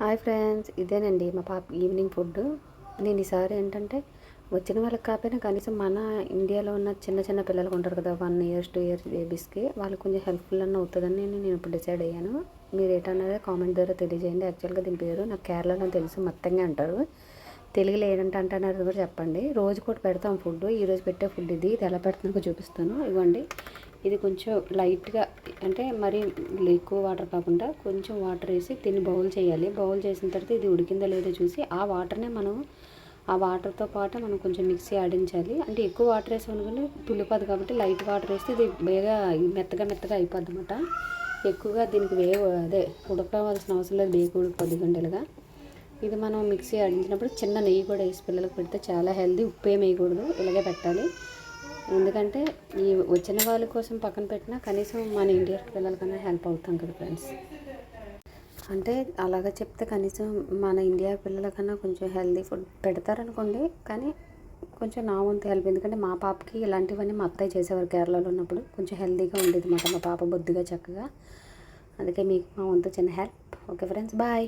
Hi friends ఇదేనండి మా పాప ఈవినింగ్ ఫుడ్ నేను ఈసారి ఏంటంటే వచ్చిన వాళ్ళకి కాకపోయినా కనీసం మన ఇండియాలో ఉన్న చిన్న చిన్న పిల్లలకు ఉంటారు కదా వన్ ఇయర్స్ టూ ఇయర్స్ బేబీస్కి వాళ్ళకి కొంచెం హెల్ప్ఫుల్ అన్న అవుతుందని నేను ఇప్పుడు డిసైడ్ అయ్యాను. మీరు ఏంటన్నది కామెంట్ ద్వారా తెలియజేయండి. యాక్చువల్గా దీని పేరు నాకు కేరళలో తెలుసు మొత్తంగా అంటారు. తెలుగులో ఏంటంటే అంటున్నారు కూడా చెప్పండి. రోజు కూడా పెడతాం ఫుడ్ ఈరోజు పెట్టే ఫుడ్ ఇది ఇది ఎలా పెడుతున్నాకో చూపిస్తాను. ఇవ్వండి. ఇది కొంచెం లైట్గా అంటే మరి ఎక్కువ వాటర్ కాకుండా కొంచెం వాటర్ వేసి దీన్ని బౌల్ చేయాలి. బౌల్ చేసిన తర్వాత ఇది ఉడికిందో లేదో చూసి ఆ వాటర్నే మనం ఆ వాటర్తో పాటు మనం కొంచెం మిక్సీ ఆడించాలి అంటే ఎక్కువ వాటర్ వేసామనుకుని పులిపోదు కాబట్టి లైట్ వాటర్ వేస్తే ఇది బేగా మెత్తగా మెత్తగా అయిపోద్ది అనమాట ఎక్కువగా దీనికి వే అదే ఉడకవలసిన అవసరం లేదు బేగు ఉడికి గంటలుగా. ఇది మనం మిక్సీ ఆడించినప్పుడు చిన్న నెయ్యి కూడా వేసి పిల్లలకు పెడితే చాలా హెల్దీ ఉప్పు ఏమి వేయకూడదు ఇలాగే పెట్టాలి. ఎందుకంటే ఈ వచ్చిన వాళ్ళ కోసం పక్కన పెట్టినా కనీసం మన ఇండియా పిల్లలకన్నా హెల్ప్ అవుతాం కదా ఫ్రెండ్స్ అంటే అలాగ చెప్తే కనీసం మన ఇండియా పిల్లలకన్నా కొంచెం హెల్దీ ఫుడ్ పెడతారనుకోండి కానీ కొంచెం నా వంతు హెల్ప్ ఎందుకంటే మా పాపకి ఇలాంటివన్నీ మా అత్తయ్య చేసేవారు కేరళలో ఉన్నప్పుడు. కొంచెం హెల్దీగా ఉండేది మాట మా పాప బొద్దుగా చక్కగా. అందుకే మీకు మా వంతు చిన్న హెల్ప్ ఓకే ఫ్రెండ్స్ బాయ్